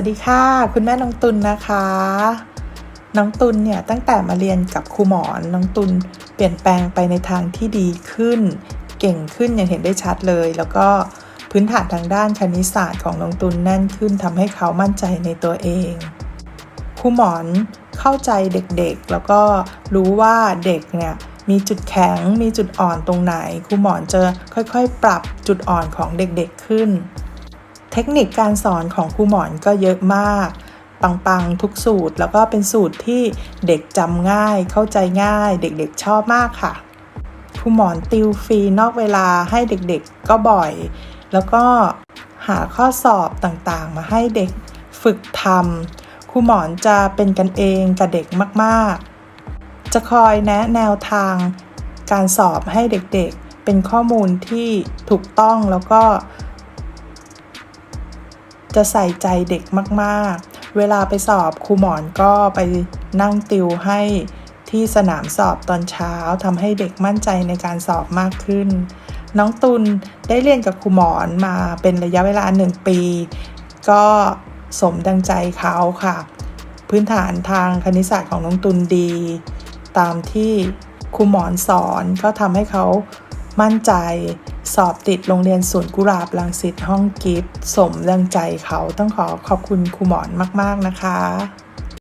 วัสดีค่ะ คุณแม่น้องตุลนะคะ น้องตุลเนี่ยตั้งแต่มาเรียนกับครูหมอนน้องตุลเปลี่ยนแปลงไปในทางที่ดีขึ้น เก่งขึ้นอย่างเห็นได้ชัดเลย แล้วก็พื้นฐานทางด้านคณิตศาสตร์ของน้องตุลแน่นขึ้นทำให้เขามั่นใจในตัวเองครูหมอนเข้าใจเด็กๆ แล้วก็รู้ว่าเด็กเนี่ยมีจุดแข็งมีจุดอ่อนตรงไหนครูหมอนจะค่อยๆ ปรับจุดอ่อนของเด็กๆขึ้น เทคนิคการสอนของครูหมอนก็เยอะมาก ปังๆ ทุกสูตร แล้วก็เป็นสูตรที่เด็กจำง่าย เข้าใจง่าย เด็กๆชอบมากค่ะครูหมอนติวฟรีนอกเวลาให้เด็กๆก็บ่อย แล้วก็หาข้อสอบต่างๆ มาให้เด็กฝึกทำครูหมอนจะเป็นกันเองกับเด็กมากๆ จะคอยแนะแนวทางการสอบให้เด็กๆ เป็นข้อมูลที่ถูกต้องแล้วก็ จะใส่ใจเด็กมากๆ เวลาไปสอบครูหมอนก็ไปนั่งติวให้ที่สนามสอบตอนเช้าทำให้เด็กมั่นใจในการสอบมากขึ้น น้องตุลได้เรียนกับครูหมอนมาเป็นระยะเวลาหนึ่งปี ก็สมดังใจเขาค่ะ พื้นฐานทางคณิตศาสตร์ของน้องตุลดี ตามที่ครูหมอนสอนก็ทำให้เขามั่นใจ สอบติดโรงเรียนสวนกุหลาบลังสิตห้องกิฟต์สมดังใจเขาต้องขอขอบคุณครูหมอนมาก ๆ นะคะ